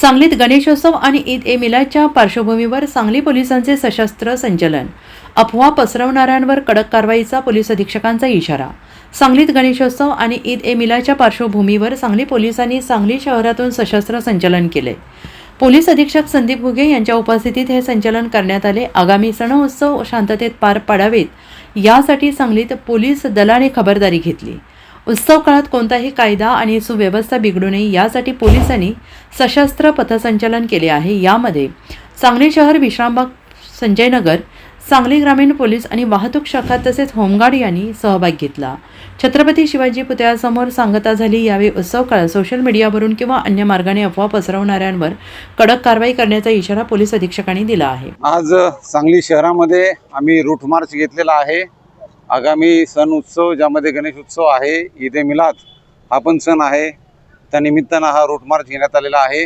सांगलीत गणेशोत्सव आणि ईद ए मिलादच्या पार्श्वभूमीवर सांगली पोलिसांचे सशस्त्र संचलन. अफवा पसरवणाऱ्यांवर कडक कारवाईचा पोलीस अधीक्षकांचा इशारा. सांगलीत गणेशोत्सव आणि ईद ए मिलादच्या पार्श्वभूमीवर सांगली पोलिसांनी सांगली शहरातून सशस्त्र संचलन केले. पोलीस अधीक्षक संदीप घुगे यांच्या उपस्थितीत हे संचलन करण्यात आले. आगामी सण उत्सव शांततेत पार पाडावेत यासाठी सांगलीत पोलीस दलाने खबरदारी घेतली. उत्सव काळात कोणताही कायदा आणि सुव्यवस्था बिघडू नये यासाठी पोलिसांनी सशस्त्र पथसंचलन केले आहे. यामध्ये सांगली शहर विश्रामबाग संजयनगर सांगली ग्रामीण पोलीस आणि वाहतूक शाखा तसेच होमगार्ड यांनी सहभाग घेतला. छत्रपती शिवाजी पुतळ्यासमोर सांगता झाली यावेळी उत्सव काळात सोशल मीडियावरून किंवा अन्य मार्गाने अफवा पसरवणाऱ्यांवर कडक कारवाई करण्याचा इशारा पोलीस अधीक्षकांनी दिला आहे. आज सांगली शहरामध्ये आम्ही रूट मार्च घेतलेला आहे. आगामी सण उत्सव ज्यामध्ये गणेश उत्सव आहे ईद ए मिलाद हा पण सण आहे. त्या निमित्तानं हा रूट मार्च घेण्यात आलेला आहे.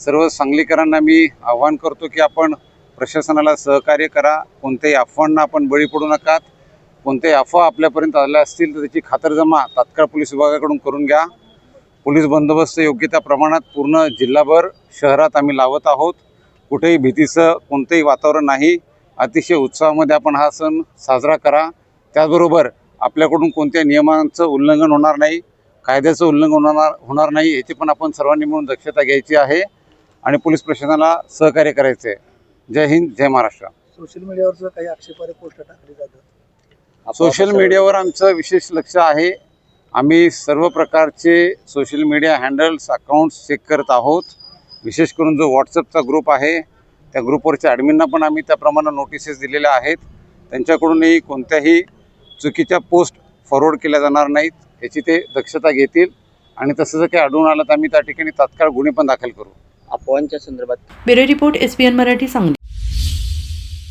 सर्व सांगलीकरांना मी आव्हान करतो की आपण प्रशासनाला सहकार्य करा. कोणत्याही अफवांना आपण बळी पडू नकात कोणत्याही अफवा आपल्यापर्यंत आल्या असतील तर त्याची खातरजमा तात्काळ पोलीस विभागाकडून करून घ्या. पोलीस बंदोबस्त योग्य त्या प्रमाणात पूर्ण जिल्हाभर शहरात आम्ही लावत आहोत. कुठेही भीतीचं कोणतंही वातावरण नाही. अतिशय उत्साहामध्ये आपण हा सण साजरा करा. त्याचबरोबर आपल्याकडून कोणत्या नियमांचं उल्लंघन होणार नाही कायद्याचं उल्लंघन होणार होणार नाही याची पण आपण सर्वांनी मिळून दक्षता घ्यायची आहे आणि पोलीस प्रशासनाला सहकार्य करायचं आहे जय हिंद जय महाराष्ट्र. सोशल मीडियावर सुद्धा काही आक्षेपार्ह पोस्ट टाकली जातात? सोशल मीडियावर आमचं विशेष लक्ष आहे. आम्ही सर्व प्रकारचे social media handles accounts check करत आहोत. विशेष करून जो व्हॉट्सअपचा ग्रुप आहे त्या ग्रुपवरच्या ॲडमिनना पण आम्ही त्याप्रमाणे नोटिसेस दिलेल्या आहेत. त्यांच्याकडूनही कोणत्याही चुकीच्या पोस्ट फॉरवर्ड केल्या जाणार नाहीत याची ते दक्षता घेतील आणि तसं जर काही आढळून आलं तर आम्ही त्या ठिकाणी तात्काळ गुन्हे पण दाखल करू. अफवांच्या संदर्भात. Bureau report S P N Marathi Sangli.